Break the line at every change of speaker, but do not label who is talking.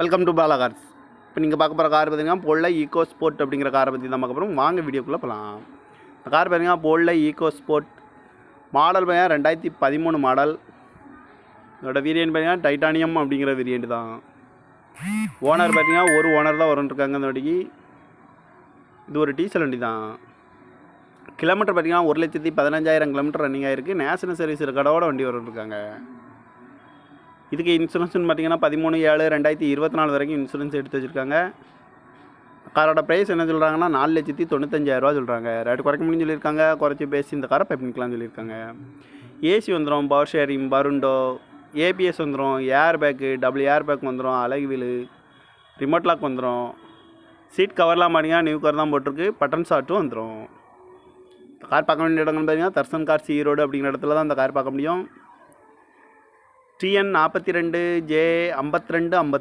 Welcome to Bala cars இப்போ நீங்கள் பார்க்க போகிற கார் பார்த்தீங்கன்னா பொல்ல ஈகோ ஸ்போர்ட் அப்படிங்கிற காரை பற்றி தான் பார்க்க போகிறோம் வாங்க வீடியோக்குள்ளே போகலாம் இந்த கார் பார்த்தீங்கன்னா பொல்ல ஈகோ ஸ்போர்ட் மாடல் பார்த்தீங்கன்னா ரெண்டாயிரத்தி பதிமூணு மாடல் இதோட வேரியன்ட் பார்த்தீங்கன்னா டைட்டானியம் அப்படிங்கிற வேரியன்ட் தான். ஓனர் பார்த்தீங்கன்னா ஒரு ஓனர் தான் வரும்னு இந்த வண்டிக்கு இது ஒரு டீசல் வண்டி தான். கிலோமீட்டர் பார்த்தீங்கன்னா ஒரு லட்சத்தி பதினஞ்சாயிரம் கிலோமீட்டர் ரன்னிங் ஆகிருக்கு நேஷனல் சர்வீஸ் ரெக்கார்டோட வண்டி வரும்னு இதுக்கு இன்சூரன்ஸ்னு பார்த்தீங்கன்னா பதிமூணு ஏழு ரெண்டாயிரத்தி இருபத்தி நாலு வரைக்கும் இன்சூரன்ஸ் எடுத்து வச்சுருக்காங்க. காரோட ப்ரைஸ் என்ன சொல்கிறாங்கன்னா நாலு லட்சத்தி தொண்ணூத்தஞ்சாயிரரூவா சொல்கிறாங்க ரேட்டு குறைக்க முடியும் சொல்லியிருக்காங்க. குறைச்சி பேசி இந்த காரை பை பண்ணிக்கலாம்னு சொல்லியிருக்காங்க. ஏசி வந்துடும் பவர் ஷேரிங் பருண்டோ ஏபிஎஸ் வந்துடும் air bag double air bag வந்துடும் அழகு வீலு ரிமோட் லாக் வந்துடும் சீட் கவர்லாம் பார்த்தீங்கன்னா நியூ கவர் தான் போட்டிருக்கு. பட்டன் ஷாட்டும் வந்துடும் கார் பார்க்க வேண்டிய இடங்கள் பார்த்தீங்கன்னா தர்சன் சி ஈரோடு அப்படிங்கிற இடத்துல தான் அந்த கார் பார்க்க முடியும். டிஎன் நாற்பத்தி ரெண்டு ஜே ஐம்பத்தி ரெண்டு ஐம்பத்தி